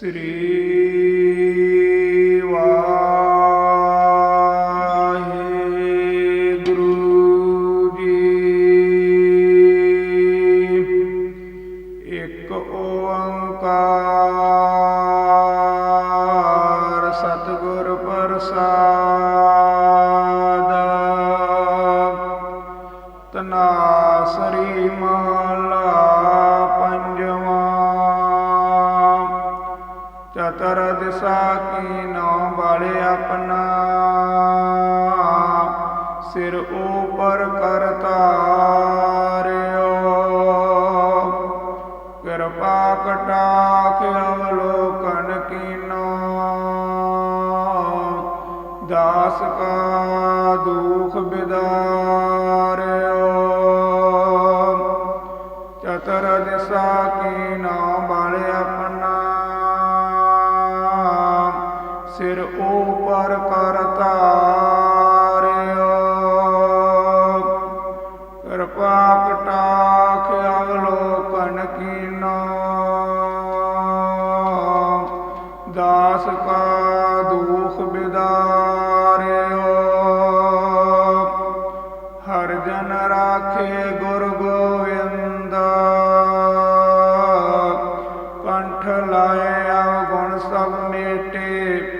ਸ੍ਰੀ ਵਾਹਿਗੁਰੂ ਜੀ। ਇੱਕ ਓੰਕਾਰ ਸਤਿਗੁਰ ਪ੍ਰਸਾਦ। ਤਨਾਸਰੀ ਮਹਲਾ ਪੰਜਵਾਂ ਚਤਰ ਦਿਸਾ ਕੀ ਨੌ ਬਾਲੇ ਆਪਣਾ। ਸਿਰ ਉਪਰ ਕਰਤਾਰਿਓ ਕਿਰਪਾ ਕਟਾਖ ਅਵਲੋਕਨ ਕੀਨੋ। ਦਾਸ ਕਾ ਦੁਖ ਬਿਦਾਰਿਓ। ਚਤਰ ਦਿਸਾ ਕੀ ਨਾ ਬਾਲੇ ਆਪਣਾ। ਸਿਰ ਉਪਰ ਕਰਤਾਰਿਓ ਕਿਰਪਾ ਕਟਾਖ ਅਵਲੋਕਨ ਕੀਨੋ। ਦਾਸ ਕਾ ਦੁਖ ਬਿਦਾਰਿਓ। ਹਰ ਜਨ ਰਾਖੇ ਗੁਰ ਗੋਵਿੰਦ। ਕੰਠ ਲਾਏ ਗੁਣ ਸਭ ਮੇਟੇ।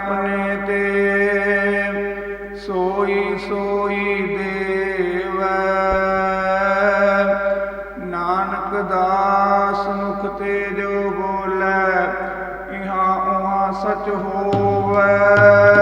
ਆਪਣੇ ਤੇ ਸੋਈ ਸੋਈ ਦੇਵੈ। ਨਾਨਕ ਦਾਸ ਮੁਖ ਤੇ ਜੋ ਬੋਲੇ, ਇਹਾ ਉਹਾ ਸਚ ਹੋਵੈ।